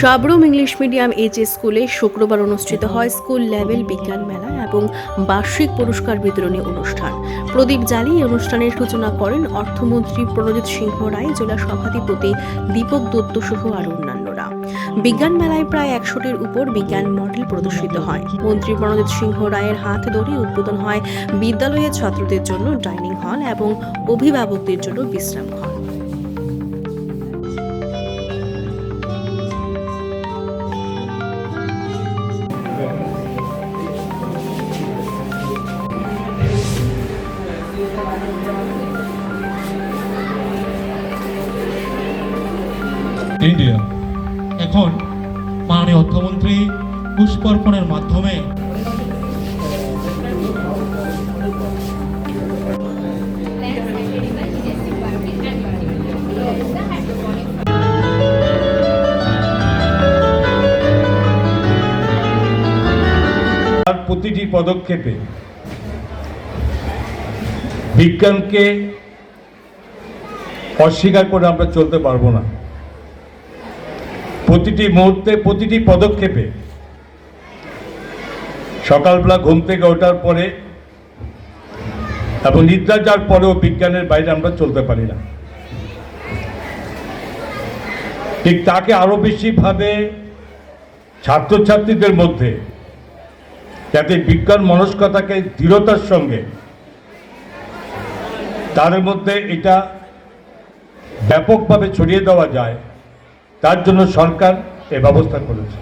Sabroom English medium HS স্কুলে শুক্রবার অনুষ্ঠিত হয় স্কুল লেভেল বিজ্ঞান মেলা এবং বার্ষিক পুরস্কার বিতরণী অনুষ্ঠান। প্রদীপ এই অনুষ্ঠানের সূচনা করেন অর্থমন্ত্রী প্রণজিৎ সিংহ রায়, জেলা সভাধিপতি দীপক দত্ত সহ আরও অন্যান্যরা। বিজ্ঞান মেলায় প্রায় একশোটির উপর বিজ্ঞান মডেল প্রদর্শিত হয়। মন্ত্রী প্রণজিৎ সিংহ রায়ের হাত ধরে উদ্বোধন হয় বিদ্যালয়ের ছাত্রদের জন্য ডাইনিং হল এবং অভিভাবকদের জন্য বিশ্রাম হল ইন্ডিয়া। এখন মাননীয় অর্থমন্ত্রী পুষ্পার্পণের মাধ্যমে প্রতিটি পদক্ষেপে বিজ্ঞানকে অস্বীকার করে আমরা চলতে পারব না। প্রতিটি মুহূর্তে, প্রতিটি পদক্ষেপে সকালবেলা ঘুম থেকে ওঠার পরে এবং নিদ্রা যাওয়ার পরেও বিজ্ঞানের বাইরে আমরা চলতে পারি না। ঠিক তাকে আরও বেশিভাবে ছাত্রছাত্রীদের মধ্যে যাতে বিজ্ঞান মনস্কতাকে দৃঢ়তার সঙ্গে তার মধ্যে এটা ব্যাপকভাবে ছড়িয়ে দেওয়া যায় তার জন্য সরকার এ ব্যবস্থা করেছে।